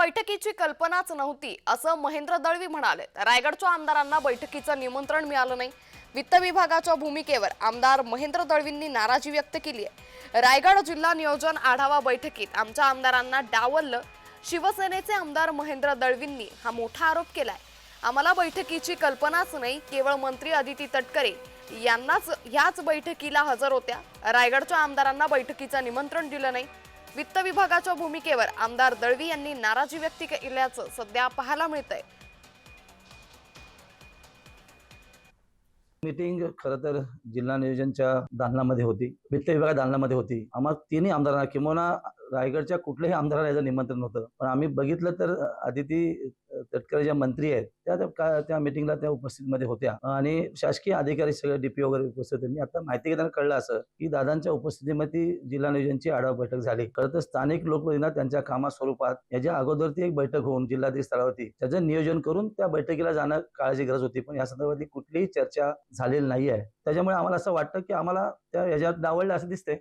बैठकीची कल्पनाच नव्हती असं महेंद्र दळवी म्हणाले. रायगडच्या आमदारांना बैठकीचं निमंत्रण मिळालं नाही. वित्त विभागाच्या भूमिकेवर आमदार महेंद्र दळवींनी नाराजी व्यक्त केली आहे. रायगड जिल्हा नियोजन आढावा बैठकीत आमच्या आमदारांना डावललं. शिवसेनेचे आमदार महेंद्र दळवींनी हा मोठा आरोप केलाय. आम्हाला बैठकीची कल्पनाच नाही केवळ मंत्री अदिती तटकरे यांनाच ह्याच बैठकीला हजर होत्या. रायगडच्या आमदारांना बैठकीचं निमंत्रण दिलं नाही. वित्त विभागाच्या भूमिकेवर आमदार दळवी यांनी नाराजी व्यक्त केल्याचं सध्या पाहायला मिळतंय. मीटिंग खर तर जिल्हा नियोजनच्या दालनामध्ये होती. वित्त विभाग दालनामध्ये होती. आम्हाला तिन्ही आमदारांना किंवा रायगडच्या कुठल्याही आमदाराला याचं निमंत्रण होतं पण आम्ही बघितलं तर आदिती तटकरे ज्या मंत्री आहेत त्या त्या मीटिंगला त्या मिटिंगला त्या उपस्थितीमध्ये होत्या. आणि शासकीय अधिकारी सगळे डीपी वगैरे उपस्थित होते. मी आता माहिती घेताना कळलं असं की दादांच्या उपस्थितीमध्ये जिल्हा नियोजनची आढावा बैठक झाली. खरं तर स्थानिक लोकप्रतिनिधींना त्यांच्या कामा स्वरूपात याच्या अगोदर ती एक बैठक होऊन जिल्हाधिकारी स्तरावरती त्याचं नियोजन करून त्या बैठकीला जाणं काळाची गरज होती. पण या संदर्भातली कुठलीही चर्चा झालेली नाही आहे त्याच्यामुळे आम्हाला असं वाटतं की आम्हाला त्या याच्यात डावळलं असं दिसतंय.